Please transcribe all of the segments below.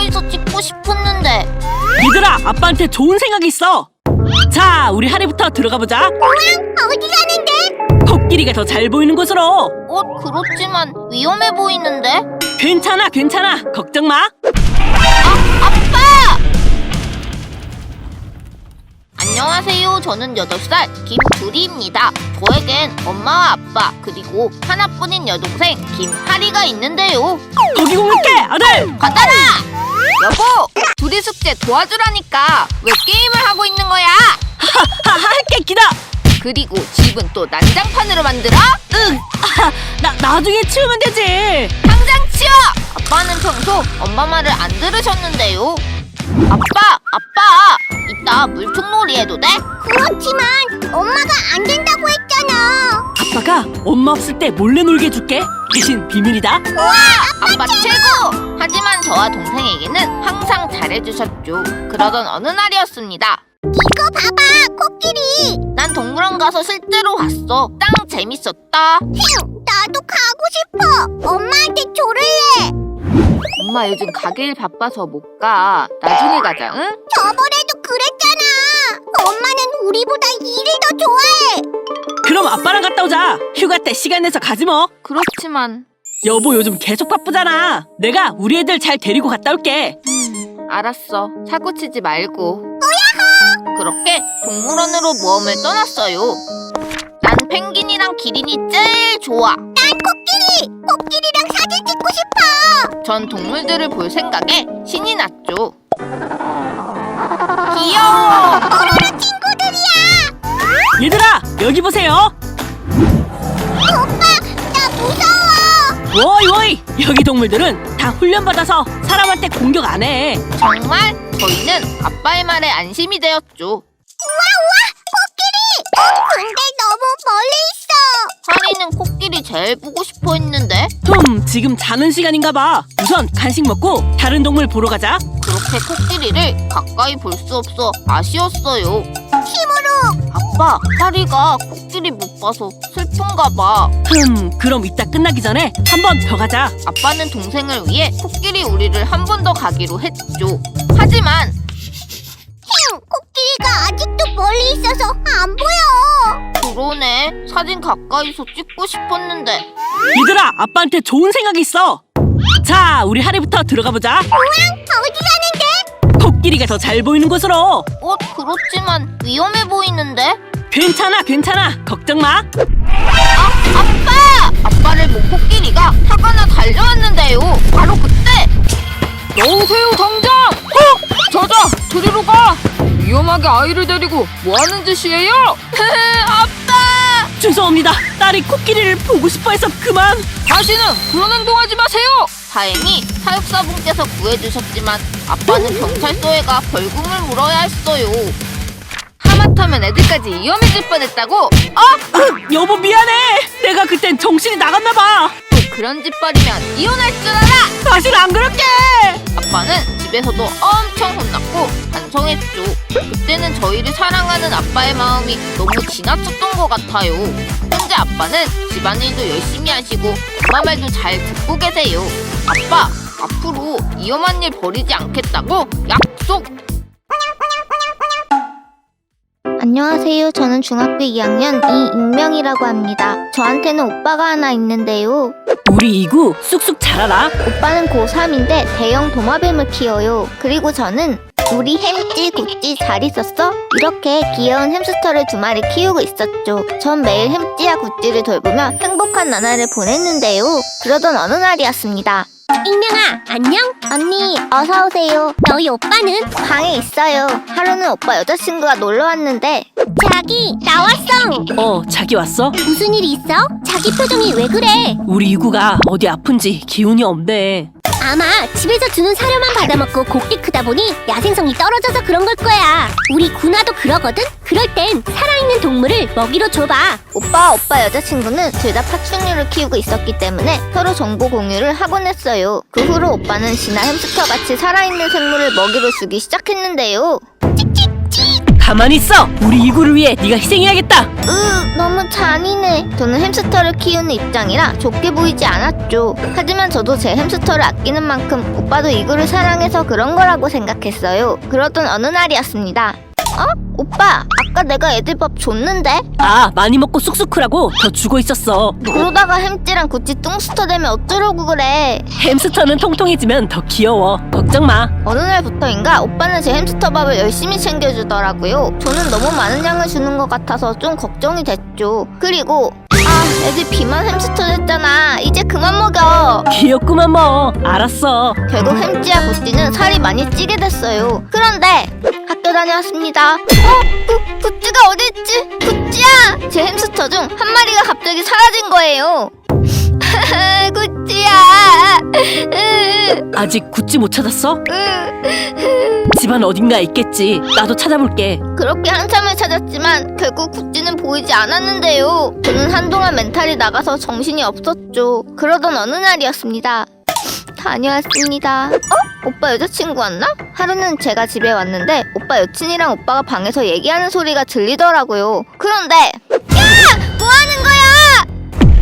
가까이서 찍고 싶었는데 얘들아, 아빠한테 좋은 생각이 있어. 자, 우리 하리부터 들어가 보자. 어디 가는데? 코끼리가 더 잘 보이는 곳으로. 어 그렇지만 위험해 보이는데 괜찮아, 괜찮아. 걱정 마. 안녕하세요. 저는 8살 김두리입니다. 저에겐 엄마와 아빠 그리고 하나뿐인 여동생 김하리가 있는데요. 거기 공격해, 아들. 받아라! 여보, 둘이 숙제 도와주라니까 왜 게임을 하고 있는 거야? 하, 할게 기다. 그리고 집은 또 난장판으로 만들어? 응. 아, 나 나중에 치우면 되지. 당장 치워! 아빠는 평소 엄마 말을 안 들으셨는데요. 아빠, 아빠, 이따 물총놀이 해도 돼? 그렇지만 엄마가 안 된다고 했잖아. 아빠가 엄마 없을 때 몰래 놀게 해줄게. 대신 비밀이다. 아빠 최고! 하지만 저와 동생에게는 항상 잘해주셨죠. 그러던 어느 날이었습니다. 이거 봐봐, 코끼리. 난 동물원 가서 실제로 봤어. 짱 재밌었다. 힝, 나도 가고 싶어. 엄마한테. 엄마 요즘 가게 일 바빠서 못 가. 나중에 가자, 응? 저번에도 그랬잖아. 엄마는 우리보다 일을 더 좋아해. 그럼 아빠랑 갔다 오자. 휴가 때 시간 내서 가지 뭐. 그렇지만 여보 요즘 계속 바쁘잖아. 내가 우리 애들 잘 데리고 갔다 올게. 알았어. 사고 치지 말고. 그렇게 동물원으로 모험을 떠났어요. 난 펭귄이랑 기린이 제일 좋아. 난 코끼리. 코끼리랑. 전 동물들을 볼 생각에 신이 났죠. 귀여워. 뽀로로 친구들이야. 얘들아 여기 보세요. 오빠, 나 무서워. 워이 워이 여기 동물들은 다 훈련 받아서 사람한테 공격 안 해. 정말 저희는 아빠의 말에 안심이 되었죠. 근데 너무 멀리 있어. 하리는 코끼리 제일 보고 싶어 했는데 흠 지금 자는 시간인가 봐. 우선 간식 먹고 다른 동물 보러 가자. 그렇게 코끼리를 가까이 볼 수 없어 아쉬웠어요. 힘으로. 아빠, 하리가 코끼리 못 봐서 슬픈가 봐. 흠 그럼 이따 끝나기 전에 한번 더 가자. 아빠는 동생을 위해 코끼리 우리를 한 번 더 가기로 했죠. 하지만 힝, 코끼리가 아직도 멀리 있어서 안 보여. 그러네. 사진 가까이서 찍고 싶었는데 얘들아 아빠한테 좋은 생각이 있어. 자 우리 하리부터 들어가 보자. 어디 가는데? 코끼리가 더 잘 보이는 곳으로. 어 그렇지만 위험해 보이는데 괜찮아 괜찮아 걱정 마. 아빠! 아빠를 본 코끼리가 화가 나 달려왔는데요. 바로 그때 여보세요 당장! 어? 저자 저리로 가! 위험하게 아이를 데리고 뭐 하는 짓이에요? 아빠! 죄송합니다. 딸이 코끼리를 보고 싶어해서 그만. 다시는 그런 행동하지 마세요! 다행히 사육사분께서 구해주셨지만 아빠는 경찰서에 가 벌금을 물어야 했어요. 하마터면 애들까지 위험해질 뻔했다고? 어? 여보 미안해. 내가 그땐 정신이 나갔나 봐. 또 그런 짓거리면 이혼할 줄 알아! 다시는 안 그럴게. 아빠는 집에서도 엄청 혼났고 반성했죠. 그때는 저희를 사랑하는 아빠의 마음이 너무 지나쳤던 것 같아요. 현재 아빠는 집안일도 열심히 하시고 엄마 말도 잘 듣고 계세요. 아빠, 앞으로 위험한 일 버리지 않겠다고 약속! 안녕하세요. 저는 중학교 2학년 이익명이라고 합니다. 저한테는 오빠가 하나 있는데요. 우리 이구 쑥쑥 자라라. 오빠는 고3인데 대형 도마뱀을 키워요. 그리고 저는 우리 햄찌 구찌 잘 있었어? 이렇게 귀여운 햄스터를 두 마리 키우고 있었죠. 전 매일 햄찌와 구찌를 돌보며 행복한 나날을 보냈는데요. 그러던 어느 날이었습니다. 익명아, 안녕? 언니, 어서 오세요. 너희 오빠는? 방에 있어요. 하루는 오빠 여자친구가 놀러 왔는데. 자기, 나왔어! 어 자기 왔어? 무슨 일 있어? 자기 표정이 왜 그래? 우리 이구가 어디 아픈지 기운이 없네. 아마 집에서 주는 사료만 받아먹고 곡기 크다 보니 야생성이 떨어져서 그런 걸 거야. 우리 구나도 그러거든? 그럴 땐 살아있는 동물을 먹이로 줘봐. 오빠, 오빠 여자친구는 둘 다 파충류를 키우고 있었기 때문에 서로 정보 공유를 하곤 했어요. 그 후로 오빠는 진화 햄스터 같이 살아있는 생물을 먹이로 주기 시작했는데요. 가만히 있어. 우리 이구를 위해 네가 희생해야겠다. 으, 너무 잔인해. 저는 햄스터를 키우는 입장이라 좋게 보이지 않았죠. 하지만 저도 제 햄스터를 아끼는 만큼 오빠도 이구를 사랑해서 그런 거라고 생각했어요. 그러던 어느 날이었습니다. 어? 오빠, 아까 내가 애들 밥 줬는데? 아, 많이 먹고 쑥쑥 크라고 더 주고 있었어. 그러다가 햄찌랑 구찌 뚱스터 되면 어쩌려고 그래. 햄스터는 통통해지면 더 귀여워. 걱정 마. 어느 날부터인가 오빠는 제 햄스터 밥을 열심히 챙겨주더라고요. 저는 너무 많은 양을 주는 것 같아서 좀 걱정이 됐죠. 그리고 아 애들 비만 햄스터 됐잖아. 이제 그만 먹여. 귀엽구만 뭐. 알았어. 결국 햄찌와 구찌는 살이 많이 찌게 됐어요. 그런데 학교 다녀왔습니다. 어? 구, 구찌가 어딨지? 구찌야! 제 햄스터 중 한 마리가 갑자기 사라진 거예요. 구찌야! 아직 구찌 못 찾았어? 집안 어딘가에 있겠지. 나도 찾아볼게. 그렇게 한참을 찾았지만 결국 구찌는 보이지 않았는데요. 저는 한동안 멘탈이 나가서 정신이 없었죠. 그러던 어느 날이었습니다. 다녀왔습니다. 어? 오빠 여자친구 왔나? 하루는 제가 집에 왔는데 오빠 여친이랑 오빠가 방에서 얘기하는 소리가 들리더라고요. 그런데 야! 뭐 하는 거야?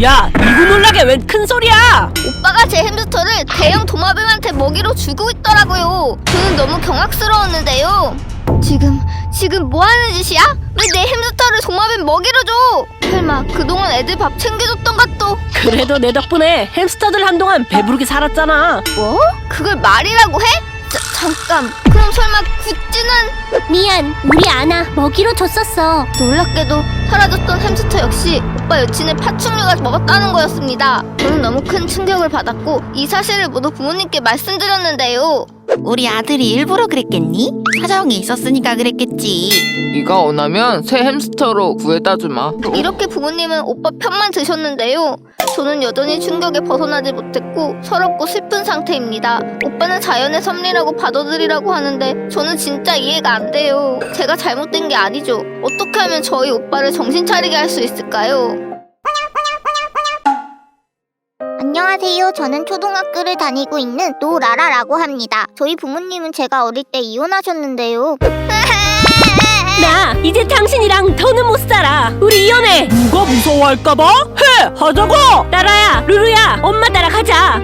야, 이구 놀라게 웬 큰 소리야? 오빠가 제 햄스터를 대형 도마뱀한테 먹이로 주고 있더라고요. 저는 너무 경악스러웠는데요. 지금 지금 뭐 하는 짓이야? 왜 내 햄스터를 도마뱀 먹이로 줘? 설마 그동안 애들 밥 챙겨줬던 것도 그래도 내 덕분에 햄스터들 한동안 배부르게 살았잖아. 뭐? 그걸 말이라고 해? 자, 잠깐 그럼 설마 구찌는 미안, 우리 아나 먹이로 줬었어. 놀랍게도 사라졌던 햄스터 역시 오빠 여친의 파충류가 먹었다는 거였습니다. 저는 너무 큰 충격을 받았고 이 사실을 모두 부모님께 말씀드렸는데요. 우리 아들이 일부러 그랬겠니? 사정이 있었으니까 그랬겠지. 네가 원하면 새 햄스터로 구해다 주마. 이렇게 부모님은 오빠 편만 드셨는데요. 저는 여전히 충격에 벗어나지 못했고 서럽고 슬픈 상태입니다. 오빠는 자연의 섭리라고 받아들이라고 하는데 저는 진짜 이해가 안 돼요. 제가 잘못된 게 아니죠. 어떻게 하면 저희 오빠를 정신 차리게 할 수 있을까요? 안녕하세요. 저는 초등학교를 다니고 있는 노라라라고 합니다. 저희 부모님은 제가 어릴 때 이혼하셨는데요. 이혼해. 누가 무서워할까봐? 해 하자고. 나라야, 루루야, 엄마 따라가자.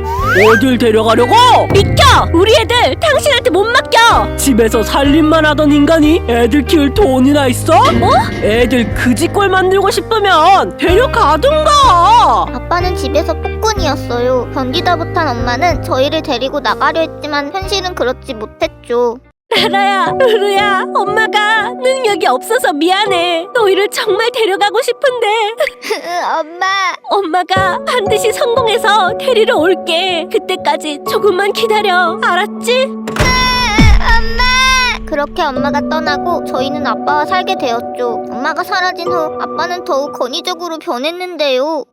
어딜 데려가려고? 비켜. 우리 애들 당신한테 못 맡겨. 집에서 살림만 하던 인간이 애들 키울 돈이나 있어? 뭐? 애들 그지꼴 만들고 싶으면 데려가든가. 아빠는 집에서 폭군이었어요. 견디다 못한 엄마는 저희를 데리고 나가려 했지만 현실은 그렇지 못했죠. 나라야, 루루야, 엄마가 능력이 없어서 미안해. 너희를 정말 데려가고 싶은데. 엄마, 엄마가 반드시 성공해서 데리러 올게. 그때까지 조금만 기다려. 알았지? 엄마! 그렇게 엄마가 떠나고 저희는 아빠와 살게 되었죠. 엄마가 사라진 후 아빠는 더욱 권위적으로 변했는데요.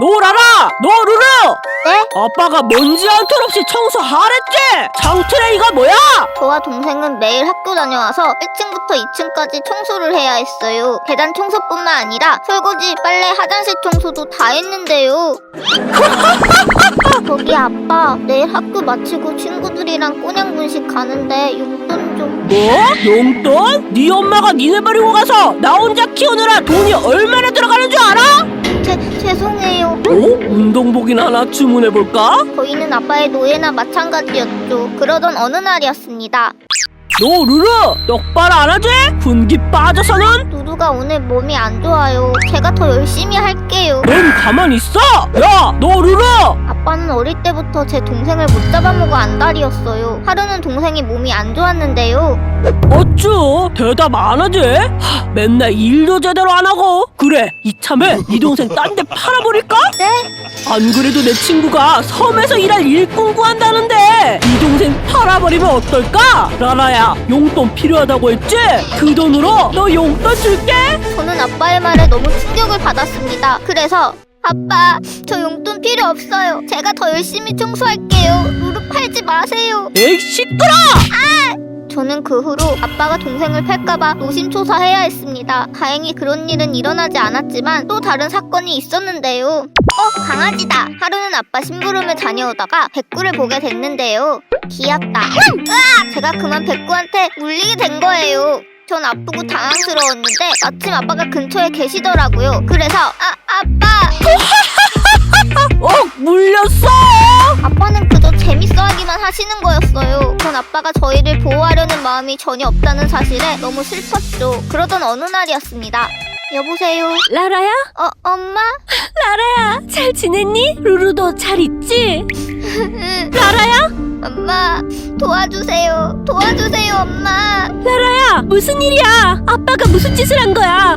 노라라! 너 루루! 네? 아빠가 먼지 한톨 없이 청소하랬지? 장트레이가 뭐야? 저와 동생은 매일 학교 다녀와서 1층부터 2층까지 청소를 해야 했어요. 계단 청소뿐만 아니라 설거지, 빨래, 화장실 청소도 다 했는데요. 거기 아빠, 내일 학교 마치고 친구들이랑 꼬냥 분식 가는데 용돈 좀. 뭐? 용돈? 네 엄마가 니네 버리고 가서 나 혼자 키우느라 돈이 얼마나 들어가는 줄 알아? 어? 운동복이나 하나 주문해볼까? 저희는 아빠의 노예나 마찬가지였죠. 그러던 어느 날이었습니다. 너 루루! 똑바로 안 하지? 군기 빠져서는? 누루가 오늘 몸이 안 좋아요. 제가 더 열심히 할게요. 넌 가만히 있어! 야! 너 루루! 아빠는 어릴 때부터 제 동생을 못 잡아먹어 안달이었어요. 하루는 동생이 몸이 안 좋았는데요. 어쭈? 대답 안 하지? 하, 맨날 일도 제대로 안 하고 그래 이참에 네 동생 딴 데 팔아버릴까? 네? 안 그래도 내 친구가 섬에서 일할 일꾼 구한다는데 네 동생 팔아버리면 어떨까? 라라야 용돈 필요하다고 했지? 그 돈으로 너 용돈 줄게 저는 아빠의 말에 너무 충격을 받았습니다. 그래서 아빠, 저 용돈 필요 없어요. 제가 더 열심히 청소할게요. 누루 팔지 마세요. 에이 시끄러! 저는 그 후로 아빠가 동생을 팔까봐 노심초사해야 했습니다. 다행히 그런 일은 일어나지 않았지만 또 다른 사건이 있었는데요. 어, 강아지다. 하루는 아빠 심부름을 다녀오다가 백구를 보게 됐는데요. 귀엽다. 으악! 제가 그만 백구한테 물리게 된 거예요. 전 아프고 당황스러웠는데 마침 아빠가 근처에 계시더라고요. 그래서 아, 아빠! 어 물렸어 아빠는 재밌어 하기만 하시는 거였어요. 전 아빠가 저희를 보호하려는 마음이 전혀 없다는 사실에 너무 슬펐죠. 그러던 어느 날이었습니다. 여보세요? 라라야 어, 엄마? 라라야 잘 지냈니 루루도 잘 있지 라라야 엄마, 도와주세요. 도와주세요, 엄마. 라라야 무슨 일이야 아빠가 무슨 짓을 한 거야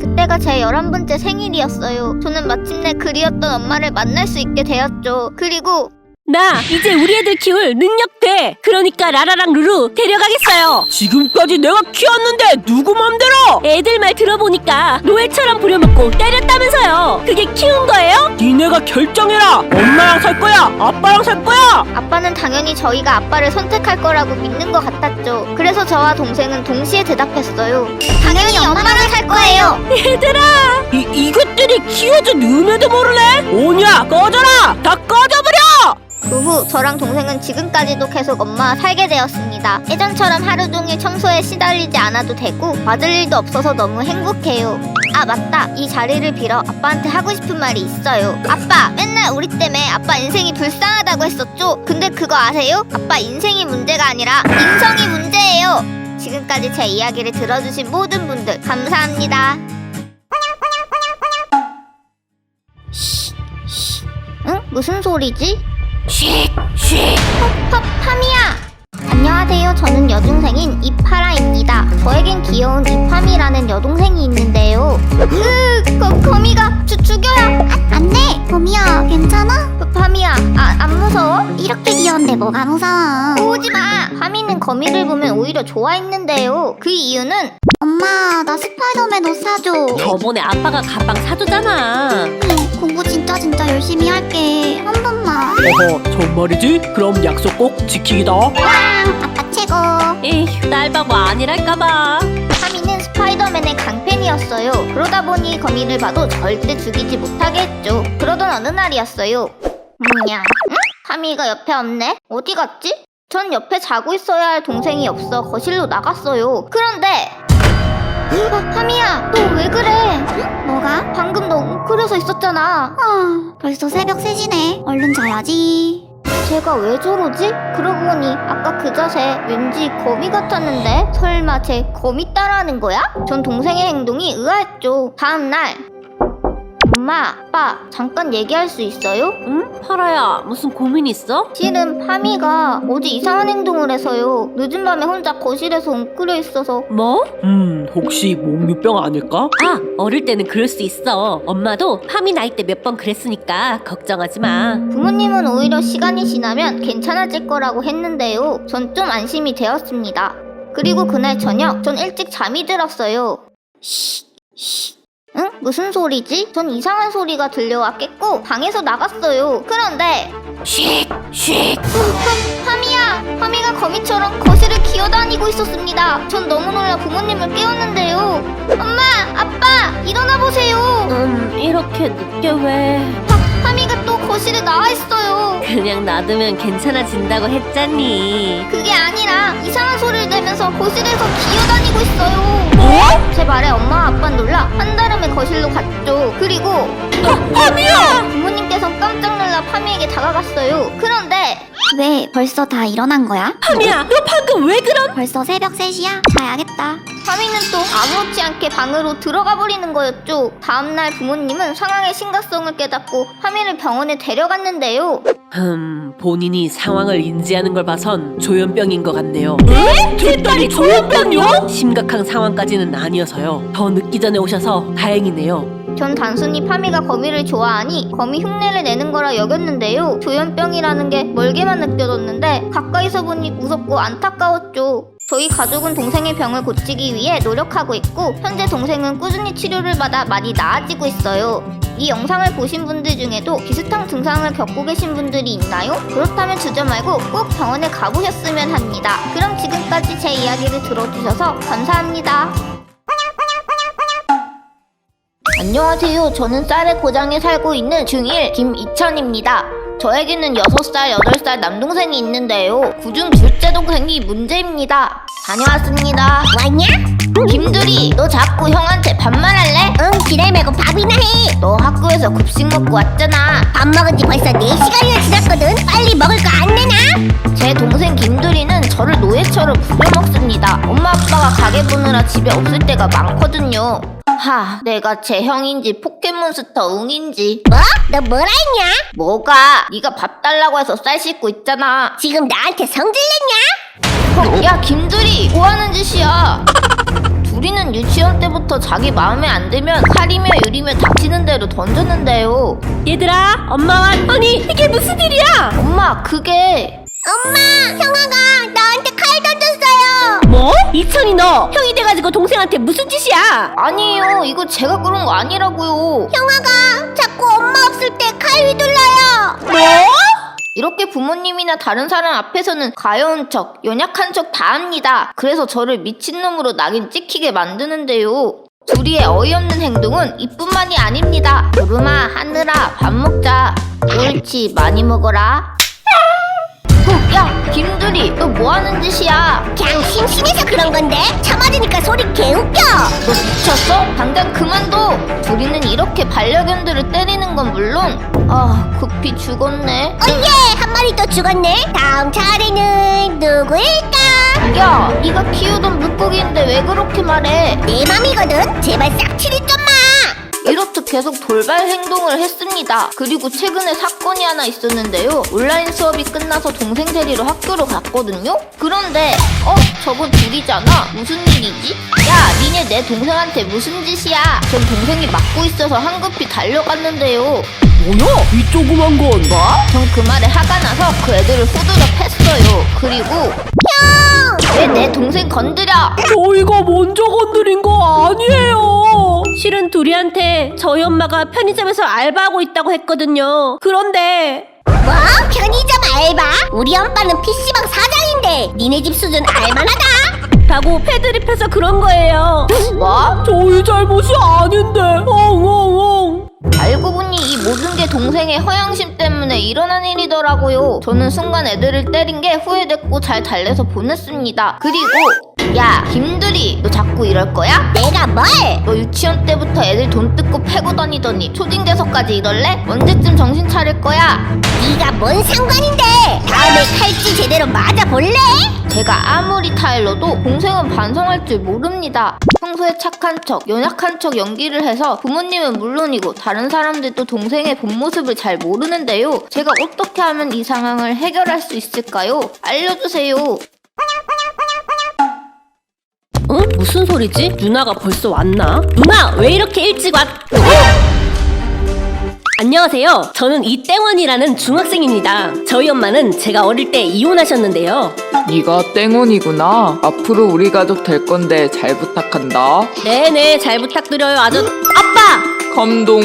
그때가 제 11번째 생일이었어요. 저는 마침내 그리웠던 엄마를 만날 수 있게 되었죠. 그리고 나 이제 우리 애들 키울 능력 돼. 그러니까 라라랑 루루 데려가겠어요. 지금까지 내가 키웠는데 누구 맘대로? 애들 말 들어보니까 노예처럼 부려먹고 때렸다면서요. 그게 키운 거예요? 니네가 결정해라. 엄마랑 살 거야? 아빠랑 살 거야? 아빠는 당연히 저희가 아빠를 선택할 거라고 믿는 것 같았죠. 그래서 저와 동생은 동시에 대답했어요. 당연히 엄마랑 살 거예요. 얘들아! 이, 이것들이 키워준 은혜도 모르네 오냐 꺼져라! 다 꺼져버려 그 후 저랑 동생은 지금까지도 계속 엄마와 살게 되었습니다. 예전처럼 하루 종일 청소에 시달리지 않아도 되고 받을 일도 없어서 너무 행복해요. 아 맞다 이 자리를 빌어 아빠한테 하고 싶은 말이 있어요. 아빠 맨날 우리 때문에 아빠 인생이 불쌍하다고 했었죠. 근데 그거 아세요? 아빠 인생이 문제가 아니라 인성이 문제예요. 지금까지 제 이야기를 들어주신 모든 분들 감사합니다. 응? 무슨 소리지? 파, 파미야! 안녕하세요. 저는 여동생인 이파라입니다. 저에겐 귀여운 이파미라는 여동생이 있는데요. 으, 거, 거미가 주, 죽여요. 아, 안 돼! 봄이야, 괜찮아? 파, 파미야, 아, 안 무서워? 이렇게 귀여운데 뭐가 무서워? 오지 마. 파미는 거미를 보면 오히려 좋아했는데요. 그 이유는 엄마, 나 스파이더맨 옷 사줘. 저번에 아빠가 가방 사줬잖아 응, 공부 진짜 진짜 열심히 할게. 한 번만. 어허 정말이지? 그럼 약속 꼭 지키기다 아빠 최고. 에휴 딸바보 아니랄까봐 파미는 스파이더맨의 강팬이었어요. 그러다 보니 거미를 봐도 절대 죽이지 못하게 했죠. 그러던 어느 날이었어요. 뭐냐? 응? 파미가 옆에 없네? 어디 갔지? 전 옆에 자고 있어야 할 동생이 없어 거실로 나갔어요. 그런데 아, 파미야, 너 왜 그래? 응? 뭐가? 방금 너 웅크려서 있었잖아. 아, 벌써 새벽 3시네. 얼른 자야지. 제가 왜 저러지? 그러고 보니 아까 그 자세 왠지 거미 같았는데 설마 제 거미 따라하는 거야? 전 동생의 행동이 의아했죠. 다음 날 엄마, 아빠 잠깐 얘기할 수 있어요? 응? 파라야 무슨 고민 있어? 실은 파미가 어제 이상한 행동을 해서요. 늦은 밤에 혼자 거실에서 웅크려 있어서 뭐? 음, 혹시 목류병 아닐까? 아 어릴 때는 그럴 수 있어 엄마도 파미 나이 때 몇 번 그랬으니까 걱정하지 마 부모님은 오히려 시간이 지나면 괜찮아질 거라고 했는데요. 전 좀 안심이 되었습니다. 그리고 그날 저녁 전 일찍 잠이 들었어요. 응? 무슨 소리지? 전 이상한 소리가 들려왔겠고 방에서 나갔어요. 그런데 쉿 쉿 파미야! 파미가 거미처럼 거실을 기어다니고 있었습니다. 전 너무 놀라 부모님을 깨웠는데요. 엄마! 아빠! 일어나 보세요! 음 이렇게 늦게 왜 거실에 나와 있어요. 그냥 놔두면 괜찮아진다고 했잖니 그게 아니라 이상한 소리를 내면서 거실에서 기어다니고 있어요. 제 말에 엄마와 아빠는 놀라 한달음에 거실로 갔죠. 그리고 파미야! 부모님께서 깜짝 놀라 파미에게 다가갔어요. 그런데 왜 벌써 다 일어난 거야? 파미야 너 방금 왜 그런 벌써 새벽 3시야? 자야겠다. 파미는 또 아무렇지 않게 방으로 들어가 버리는 거였죠. 다음날 부모님은 상황의 심각성을 깨닫고 파미를 병원에 데려갔는데요. 음 본인이 상황을 인지하는 걸 봐선 조현병인 것 같네요 제 딸이 조현병이요? 심각한 상황까지는 아니어서요 더 늦기 전에 오셔서 다행이네요 전 단순히 파미가 거미를 좋아하니 거미 흉내를 내는 거라 여겼는데요. 조현병이라는 게 멀게만 느껴졌는데 가까이서 보니 무섭고 안타까웠죠. 저희 가족은 동생의 병을 고치기 위해 노력하고 있고 현재 동생은 꾸준히 치료를 받아 많이 나아지고 있어요. 이 영상을 보신 분들 중에도 비슷한 증상을 겪고 계신 분들이 있나요? 그렇다면 주저 말고 꼭 병원에 가보셨으면 합니다. 그럼 지금까지 제 이야기를 들어주셔서 감사합니다. 안녕하세요. 저는 쌀의 고장에 살고 있는 중1 김이천입니다. 저에게는 6살, 8살 남동생이 있는데요. 그중 둘째 동생이 문제입니다. 다녀왔습니다. 왔냐? 김두리, 너 자꾸 형한테 반말할래? 응 지랄 말고 밥이나 해. 너 학교에서 급식 먹고 왔잖아. 밥 먹은 지 벌써 4시간이나 지났거든. 빨리 먹을 거 안 내나? 제 동생 김두리는 저를 노예처럼 부려먹습니다. 엄마 아빠가 가게 보느라 집에 없을 때가 많거든요. 하, 내가 제 형인지 포켓몬스터 응인지 뭐? 너 뭐라 했냐? 뭐가? 네가 밥 달라고 해서 쌀 씻고 있잖아. 지금 나한테 성질냈냐? 어, 야 김두리, 뭐 하는 짓이야? 두리는 유치원 때부터 자기 마음에 안 들면 칼이며 유리며 닥치는 대로 던졌는데요. 얘들아 엄마와 아니 이게 무슨 일이야 엄마, 그게 엄마, 형아가 나한테. 뭐? 이천이 너 형이 돼가지고 동생한테 무슨 짓이야 아니에요. 이거 제가 그런 거 아니라고요. 형아가 자꾸 엄마 없을 때 칼 휘둘러요. 뭐? 이렇게 부모님이나 다른 사람 앞에서는 가여운 척, 연약한 척 다 합니다. 그래서 저를 미친놈으로 낙인 찍히게 만드는데요. 둘이의 어이없는 행동은 이뿐만이 아닙니다. 구름아, 하늘아, 밥 먹자. 옳지, 많이 먹어라. 후, 야, 김두리, 너 뭐 하는 짓이야? 그냥 심심해서 그런 건데 참아주니까 소리 개웃겨. 너 미쳤어? 당장 그만둬! 둘이는 이렇게 반려견들을 때리는 건 물론, 아, 급히 죽었네. 어예, 한 마리 또 죽었네. 다음 차례는 누구일까? 야, 네가 키우던 물고기인데 왜 그렇게 말해? 내 맘이거든. 제발 싹치리 좀 마. 이렇듯 계속 돌발 행동을 했습니다. 그리고 최근에 사건이 하나 있었는데요. 온라인 수업이 끝나서 동생 데리러 학교로 갔거든요. 그런데 어 저거 둘이잖아. 무슨 일이지? 야 니네 내 동생한테 무슨 짓이야? 전 동생이 맞고 있어서 한급히 달려갔는데요. 뭐야? 이 조그만 건 뭐? 전 그 말에 화가 나서 그 애들을 후드려 팼어요. 그리고 형! 왜내 동생 건드려? 저희가 먼저 건드린 거 아니에요. 실은 둘이한테 저희 엄마가 편의점에서 알바하고 있다고 했거든요 그런데 뭐? 편의점 알바? 우리 엄빠는 PC방 사장인데 니네 집 수준 알만하다. 라고 패드립해서 그런 거예요 뭐? 저희 잘못이 아닌데. 엉엉엉. 알고 보니 이 모든 게 동생의 허영심 때문에 일어난 일이더라고요. 저는 순간 애들을 때린 게 후회됐고 잘 달래서 보냈습니다. 그리고 야 김두리 너 자꾸 이럴 거야? 내가 뭘? 너 유치원 때부터 애들 돈 뜯고 패고 다니더니 초딩 돼서까지 이럴래? 언제쯤 정신 차릴 거야? 네가 뭔 상관인데? 제대로 맞아볼래? 제가 아무리 타일러도 동생은 반성할 줄 모릅니다. 평소에 착한 척, 연약한 척 연기를 해서 부모님은 물론이고 다른 사람들도 동생의 본 모습을 잘 모르는데요. 제가 어떻게 하면 이 상황을 해결할 수 있을까요? 알려주세요. 응? 무슨 소리지? 누나가 벌써 왔나? 누나 왜 이렇게 일찍 왔... 안녕하세요. 저는 이땡원이라는 중학생입니다. 저희 엄마는 제가 어릴 때 이혼하셨는데요. 네가 땡원이구나. 앞으로 우리 가족 될 건데 잘 부탁한다. 네네 잘 부탁드려요. 아주 아빠! 감동.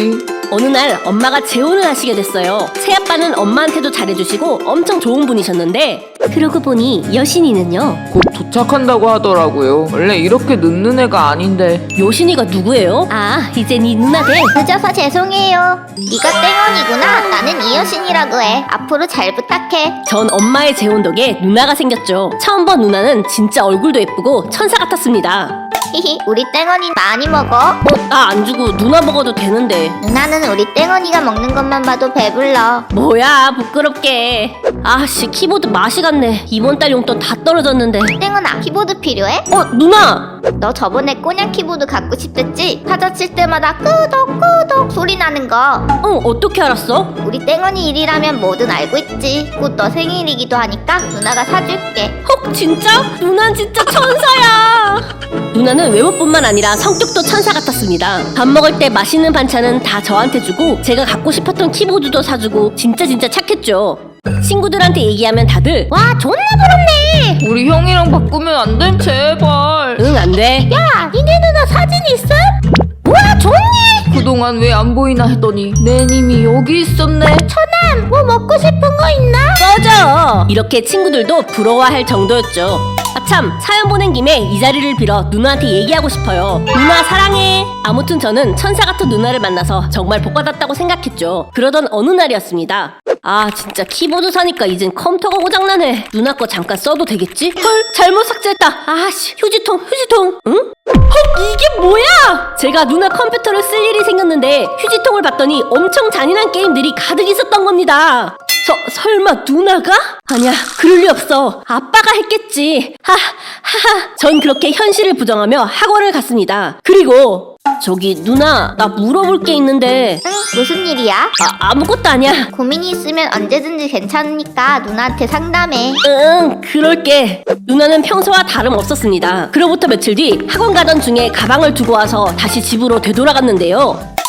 어느 날 엄마가 재혼을 하시게 됐어요. 새아빠는 엄마한테도 잘해주시고 엄청 좋은 분이셨는데 그러고 보니 여신이는요. 곧 도착한다고 하더라고요. 원래 이렇게 늦는 애가 아닌데. 여신이가 누구예요? 아 이제 네 누나 돼. 늦어서 죄송해요. 네가 땡원이구나. 나는 이여신이라고 해. 앞으로 잘 부탁해. 전 엄마의 재혼 덕에 누나가 생겼죠. 처음 본 누나는 진짜 얼굴도 예쁘고 천사 같았습니다. 히히, 우리 땡원이 많이 먹어. 뭐나안 주고 누나 먹어도 되는데 누나는 우리 땡원이가 먹는 것만 봐도 배불러. 뭐야 부끄럽게. 아씨 키보드 맛이 갔네. 이번 달 용돈 다 떨어졌는데. 땡원아, 키보드 필요해? 어 누나. 너 저번에 꼬냑 키보드 갖고 싶댔지? 타자 칠 때마다 끄덕끄덕 소리 나는 거. 응 어떻게 알았어? 우리 땡언니 일이라면 뭐든 알고 있지. 곧 너 생일이기도 하니까 누나가 사줄게. 헉 진짜? 누난 진짜 천사야. 누나는 외모뿐만 아니라 성격도 천사 같았습니다. 밥 먹을 때 맛있는 반찬은 다 저한테 주고 제가 갖고 싶었던 키보드도 사주고 진짜 진짜 착했죠. 친구들한테 얘기하면 다들 와 존나 부럽네. 우리 형이랑 바꾸면 안 돼? 제발. 응 안 돼. 야, 니네 누나 사진 있어? 우와, 좋네. 그동안 왜 안 보이나 했더니 내 님이 여기 있었네. 뭐 먹고 싶은 거 있나? 꺼져. 이렇게 친구들도 부러워할 정도였죠. 아, 아참 사연 보낸 김에 이 자리를 빌어 누나한테 얘기하고 싶어요. 누나 사랑해. 아무튼 저는 천사 같은 누나를 만나서 정말 복받았다고 생각했죠. 그러던 어느 날이었습니다. 아 진짜 키보드 사니까 이젠 컴퓨터가 고장나네. 누나 거 잠깐 써도 되겠지? 헐 잘못 삭제했다. 아씨 휴지통 휴지통. 응? 헉 이게 뭐야? 제가 누나 컴퓨터를 쓸 일이 생겼는데 휴지통을 봤더니 엄청 잔인한 게임들이 가득 있었던 겁니다 서, 설마 누나가? 아니야, 그럴 리 없어. 아빠가 했겠지. 하, 하하. 전 그렇게 현실을 부정하며 학원을 갔습니다. 그리고, 저기, 누나, 나 물어볼 게 있는데, 무슨 일이야? 아, 아무것도 아니야. 고민이 있으면 언제든지 괜찮으니까 누나한테 상담해. 응, 그럴게. 누나는 평소와 다름없었습니다. 그로부터 며칠 뒤 학원 가던 중에 가방을 두고 와서 다시 집으로 되돌아갔는데요.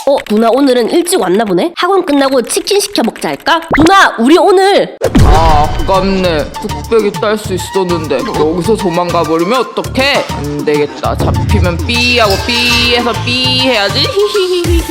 어, 누나 오늘은 일찍 왔나 보네? 학원 끝나고 치킨 시켜 먹자 할까? 누나, 우리 오늘 아 아깝네 뚝배기 딸 수 있었는데 여기서 도망가 버리면 어떡해 안 되겠다 잡히면 삐하고 삐해서 삐 해야지 히히히히히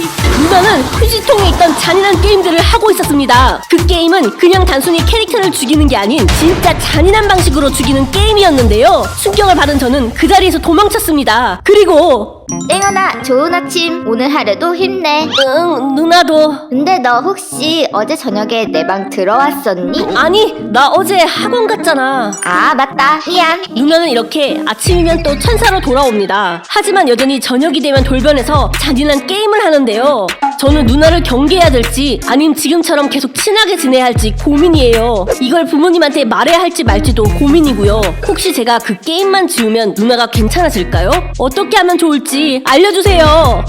누나는 휴지통에 있던 잔인한 게임들을 하고 있었습니다. 그 게임은 그냥 단순히 캐릭터를 죽이는 게 아닌 진짜 잔인한 방식으로 죽이는 게임이었는데요. 충격을 받은 저는 그 자리에서 도망쳤습니다. 그리고 땡연아, 좋은 아침. 오늘 하루도 힘내. 응 누나도 근데 너 혹시 어제 저녁에 내 방 들어왔었니? 아니 나 어제 학원 갔잖아. 아, 맞다. 미안. 누나는 이렇게 아침이면 또 천사로 돌아옵니다. 하지만 여전히 저녁이 되면 돌변해서 잔인한 게임을 하는데요. 저는 누나를 경계해야 될지 아님 지금처럼 계속 친하게 지내야 할지 고민이에요. 이걸 부모님한테 말해야 할지 말지도 고민이고요. 혹시 제가 그 게임만 지우면 누나가 괜찮아질까요? 어떻게 하면 좋을 알려주세요.